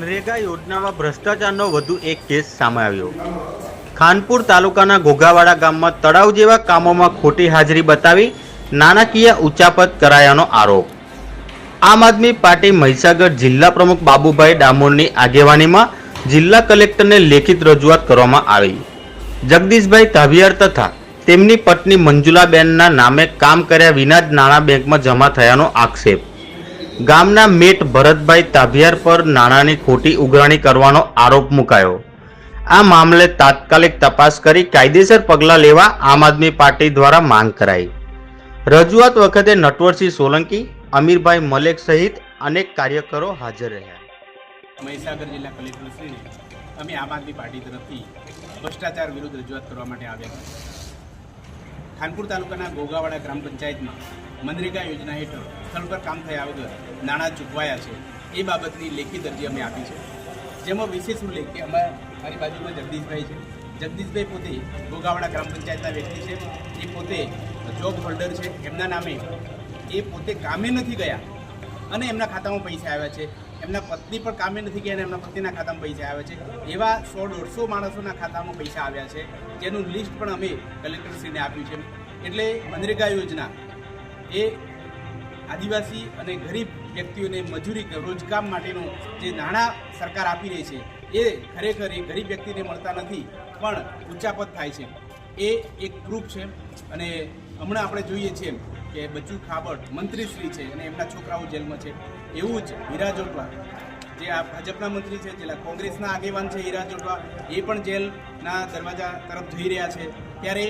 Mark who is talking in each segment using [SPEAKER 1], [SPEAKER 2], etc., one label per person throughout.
[SPEAKER 1] મનરેગા યોજનામાં ભ્રષ્ટાચારનો વધુ એક કેસ સામે આવ્યો. ખાનપુર તાલુકાના ઘોઘાવાડા ગામમાં તળાવ જેવા કામોમાં ખોટી હાજરી બતાવી નાણાકીય ઉચાપત કરાયાનો આરોપ. આમ આદમી પાર્ટી મહીસાગર જિલ્લા પ્રમુખ બાબુભાઈ ડામોરની આગેવાનીમાં જિલ્લા કલેક્ટરને લેખિત રજૂઆત કરવામાં આવી. જગદીશભાઈ તાભિયાર તથા તેમની પત્ની મંજુલાબેનના નામે કામ કર્યા વિના જ નાણાં બેંકમાં જમા થયાનો આક્ષેપ. ગામના મેટ ભરતભાઈ તાભિયાર પર નાણાંની ખોટી ઉઘરાણી કરવાનો આરોપ મુકાયો. આ મામલે તાત્કાલિક તપાસ કરી કાયદેસર પગલાં લેવા આમ આદમી પાર્ટી દ્વારા માંગ કરાઈ. રજૂઆત વખતે નટવરસિંહ સોલંકી, અમીરભાઈ મલેક સહિત અનેક કાર્યકરો હાજર રહ્યા.
[SPEAKER 2] મહીસાગર જિલ્લા કલેક્ટરશ્રીને અમે આમ આદમી પાર્ટી તરફથી ભ્રષ્ટાચાર વિરુદ્ધ રજૂઆત કરવા માટે આવ્યા. ખાનપુર તાલુકાના ગોગાવાડા ગ્રામ પંચાયતમાં મનરેગા યોજના હેઠળ સ્થળ પર કામ થયા વગર નાણાં ચૂકવાયા છે. એ બાબતની લેખિત અરજી અમે આપી છે. જેમાં વિશેષ ઉલ્લેખ કે અમારા મારી બાજુમાં જગદીશભાઈ છે. જગદીશભાઈ પોતે ગોગાવાડા ગ્રામ પંચાયતના વ્યક્તિ છે. એ પોતે જોબ હોલ્ડર છે. એમના નામે એ પોતે કામે નથી ગયા અને એમના ખાતામાં પૈસા આવ્યા છે. એમના પત્ની પણ કામે નથી ગયા અને એમના પતિના ખાતામાં પૈસા આવે છે. એવા સો દોઢસો માણસોના ખાતામાં પૈસા આવ્યા છે. જેનું લિસ્ટ પણ અમે કલેક્ટરશ્રીને આપ્યું છે. એટલે મનરેગા યોજના એ આદિવાસી અને ગરીબ વ્યક્તિઓને મજૂરી રોજગાર માટેનું જે નાણાં સરકાર આપી રહી છે, એ ખરેખર એ ગરીબ વ્યક્તિને મળતા નથી, પણ ઉચ્ચાપત થાય છે. એ એક પ્રૂફ છે. અને હમણાં આપણે જોઈએ છીએ કે બચ્ચુ ખાબડ મંત્રીશ્રી છે અને એમના છોકરાઓ જેલમાં છે. એવું જ હીરા જોટવા, જે આ ભાજપના મંત્રી છે, જેલા કોંગ્રેસના આગેવાન છે હીરા જોટવા, એ પણ જેલના દરવાજા તરફ જઈ રહ્યા છે. ત્યારે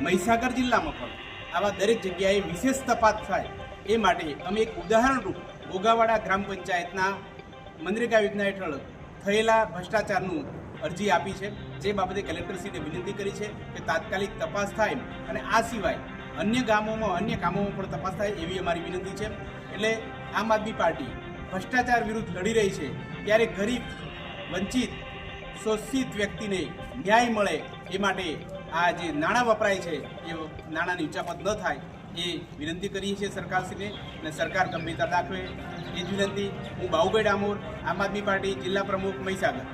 [SPEAKER 2] મહીસાગર જિલ્લામાં પણ આવા દરેક જગ્યાએ વિશેષ તપાસ થાય એ માટે અમે એક ઉદાહરણરૂપ ગોગાવાડા ગ્રામ પંચાયતના મનરેગા યોજના હેઠળ થયેલા ભ્રષ્ટાચારનું અરજી આપી છે. જે બાબતે કલેક્ટરશ્રીને વિનંતી કરી છે કે તાત્કાલિક તપાસ થાય અને આ સિવાય અન્ય ગામોમાં, અન્ય કામોમાં પણ તપાસ થાય એવી અમારી વિનંતી છે. એટલે આમ આદમી પાર્ટી ભ્રષ્ટાચાર વિરુદ્ધ લડી રહી છે. ત્યારે ગરીબ, વંચિત, શોષિત વ્યક્તિને ન્યાય મળે એ માટે આ જે નાણાં વપરાય છે, એ નાણાંની ઉચાપત ન થાય એ વિનંતી કરીએ છીએ સરકારશ્રીને. અને સરકાર ગંભીરતા દાખવે એ જ વિનંતી. હું બાહુભાઈ ડામોર આમ આદમી પાર્ટી જિલ્લા પ્રમુખ મહીસાગર.